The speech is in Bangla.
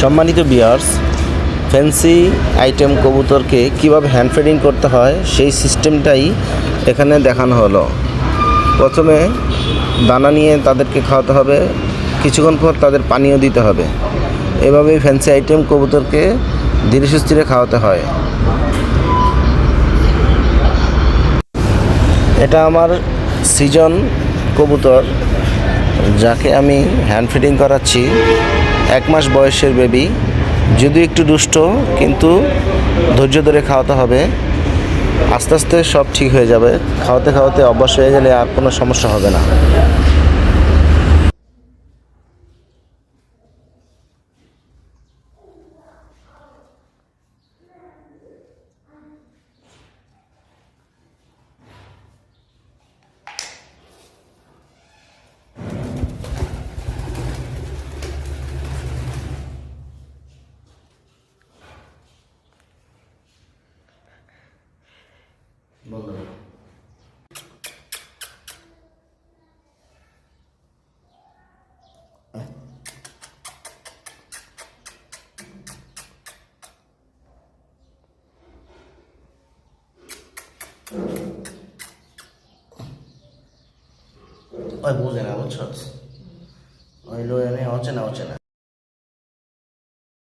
সম্মানিত বিয়ার্স ফ্যান্সি আইটেম কবুতরকে কীভাবে হ্যান্ড ফিডিং করতে হয়, সেই সিস্টেমটাই এখানে দেখানো হলো। প্রথমে দানা নিয়ে তাদেরকে খাওয়াতে হবে, কিছুক্ষণ পর তাদের পানীয় দিতে হবে। এভাবেই ফ্যান্সি আইটেম কবুতরকে ধীরে সুস্থিরে খাওয়াতে হয়। এটা আমার সিজন কবুতর, যাকে আমি হ্যান্ড ফিডিং করাচ্ছি। এক মাস বয়সের বেবি যদিও একটু দুষ্ট, কিন্তু ধৈর্য ধরে খাওয়াতে হবে। আস্তে আস্তে সব ঠিক হয়ে যাবে। খাওয়াতে খাওয়াতে অভ্যাস হয়ে গেলে আর কোনো সমস্যা হবে না। ওই বুঝে না বুঝছস ওই লয়ে নেই হচ্ছে না হচ্ছে না